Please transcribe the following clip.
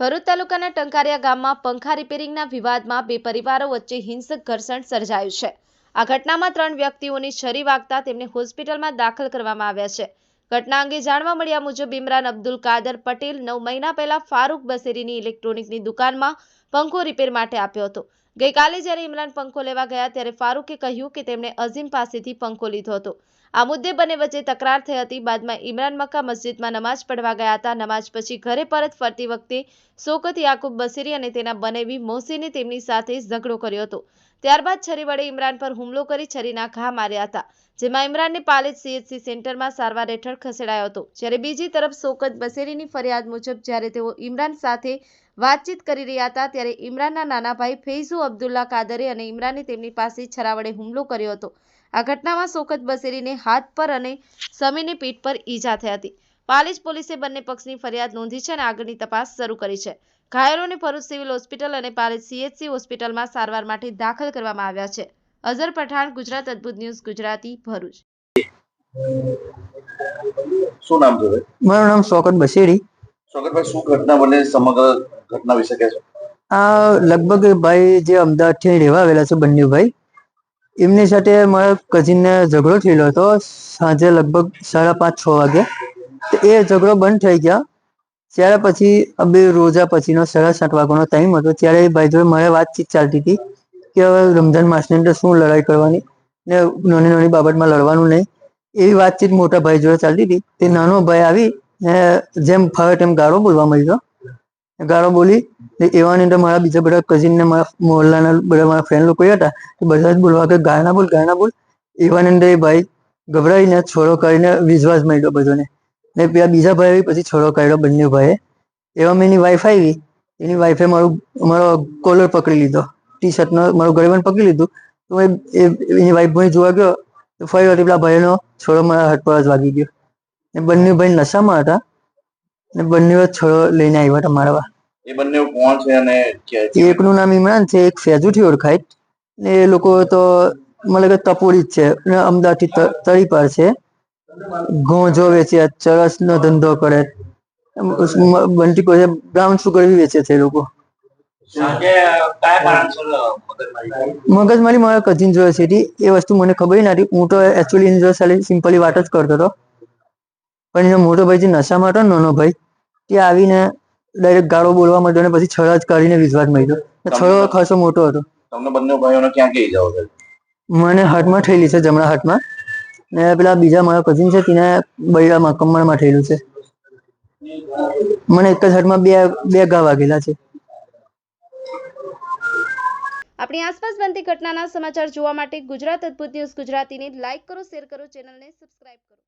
ભરૂચ તાલુકાના ટંકારિયા ગામમાં પંખા રિપેરિંગના વિવાદમાં બે પરિવારો વચ્ચે હિંસક ઘર્ષણ સર્જાયું છે. આ ઘટનામાં ત્રણ વ્યક્તિઓની છરી વાગતા તેમને હોસ્પિટલમાં દાખલ કરવામાં આવ્યા છે. ઘટના અંગે જાણવા મળ્યા મુજબ, ઇમરાન અબ્દુલ કાદર પટેલ નવ મહિના પહેલા ફારૂક બસેરીની ઇલેક્ટ્રોનિકની દુકાનમાં પંખો રિપેર માટે આપ્યો હતો. ગઈકાલે જ્યારે ઇમરાન પંખો લેવા ગયા ત્યારે ફારૂકે કહ્યું કે તેમણે અઝીમ પાસેથી પંખો લીધો હતો. આ મુદ્દે બંને વચ્ચે તકરાર થઈ હતી. બાદમાં ઇમરાન મક્કા મસ્જિદમાં નમાઝ પઢવા ગયા હતા. નમાઝ પછી ઘરે પરત ફરતી વખતે શોકત યાકુબ બસીરી અને તેના બનેવી મોસીને તેમની સાથે ઝઘડો કર્યો હતો. ત્યારબાદ છરી વડે ઇમરાન પર હુમલો કરી છરીના ઘા માર્યા હતા, જેમાં ઇમરાનને પાલેજ સીએચસી સેન્ટરમાં સારવાર હેઠળ ખસેડાયો હતો. જ્યારે બીજી તરફ સોકત બસેરીની ફરિયાદ મુજબ જ્યારે તેઓ ઇમરાન સાથે વાતચીત કરી રહ્યા હતા, ત્યારે ઇમરાનના નાના ભાઈ ફૈઝુ અબ્દુલ્લા કાદરે અને ઇમરાને તેમની પાસે છરા વડે હુમલો કર્યો હતો. આ ઘટનામાં સોકત બસેરીને હાથ પર અને સમીની પીઠ પર ઈજા થઈ હતી. પાલેજ પોલીસે બંને પક્ષની ફરિયાદ નોંધી છે અને આગળની તપાસ શરૂ કરી છે. ઘાયલોને ભરૂચ સિવિલ હોસ્પિટલ અને પાલેજ સીએચસી હોસ્પિટલમાં સારવાર માટે દાખલ કરવામાં આવ્યા છે. અઝર પઠાણ ગુજરાત અદ્ભુત ન્યૂઝ ગુજરાતી ભરૂચ. શું નામ છે મારું નામ શોકત બશેરી શોકતભાઈ શું ઘટના બને સમગ્ર ઘટના વિશે કહેશો? આ લગભગ ભાઈ જે અમદાવાદથી રહેવા આવેલા છે બંને ભાઈ એમની સાથે મારા કઝિનને ઝઘડો થયેલો હતો સાંજે લગભગ સાડા પાંચ છ વાગે. તો એ ઝઘડો બંધ થઈ ગયા. ત્યારે પછી બે રોજા પછીનો સાડા સાત વાગ્યાનો ટાઈમ હતો. ત્યારે એ ભાઈ જોડે મારે વાતચીત ચાલતી હતી કે હવે રમઝાન માસની અંદર શું લડાઈ કરવાની ને નાની નાની બાબતમાં લડવાનું નહીં. એવી વાતચીત મોટા ભાઈ જોડે ચાલતી હતી. તે નાનો ભાઈ આવી ને જેમ ફાવે તેમ ગાળો બોલવા મળ્યો ગાળો બોલી એવાની અંદર મારા બીજા બધા કઝિન ને મારા મોહલ્લાના બધા મારા ફ્રેન્ડ લોકો હતા તે બધા જ બોલવા કે ગાળના બોલ ગાળના બોલ. એવાની અંદર એ ભાઈ ગભરાઈને, છોડો કરીને વિશ્વાસ મળ્યો બધાને. ને પેલા બીજા ભાઈ પછી છોડો કાઢ્યો બંને ભાઈએ. એવામાં એની વાઈફ આવી. એની વાઈફે મારું મારો કોલર પકડી લીધો. ટી શર્ટનો મારું ગળેબંધ પકડી લીધું. તો એની વાઈફ ભાઈ જોવા ગયો. તો ફરી વળી પેલા ભાઈનો છોડો મારા હાથ પર જ વાગી ગયો. ને બંને ભાઈ નશામાં હતા. ને બંને છોડો લઈને આવ્યા હતા મારવા એ બંને કોણ છે અને એકનું નામ ઇમરાન છે એક ફેજુથી ઓળખાય. ને એ લોકો તો મને કે તપોડી જ છે. અમદાવાદથી તળીપાર છે. ઘોંજો વેચે ચરસનો ધંધો કરે. બંટી કોઈ બ્રાઉન સુગર બી વેચે છે લોકો. મગજમારી. મારા કઝિન જોયો છે એ વસ્તુ મને ખબર નથી. હું તો એકચ્યુઅલી એની જોડે ખાલી સિમ્પલી વાત જ કરતો હતો. પણ એનો મોટો ભાઈ જે નશામાં હતો નાનો ભાઈ તે આવીને ડાયરેક્ટ ગાળો બોલવા માંડ્યો અને પછી છળ જ કરીને વિશ્વાસ મળ્યો ને છળો ખાસો મોટો હતો. તમને બંને ભાઈઓને ક્યાં કહી જાવ મને હાથમાં થયેલી છે જમણા હાથમાં. ને પેલા બીજા મારા કઝિન છે તેને બૈરામાં કમળમાં થયેલું છે. મને એક જ હાથમાં બે બે ઘા વાગેલા છે. આપણી આસપાસ બનતી ઘટનાના સમાચાર જોવા માટે ગુજરાત અદ્ભુત ન્યૂઝ ગુજરાતીને લાઇક કરો શેર કરો ચેનલને સબસ્ક્રાઇબ કરો.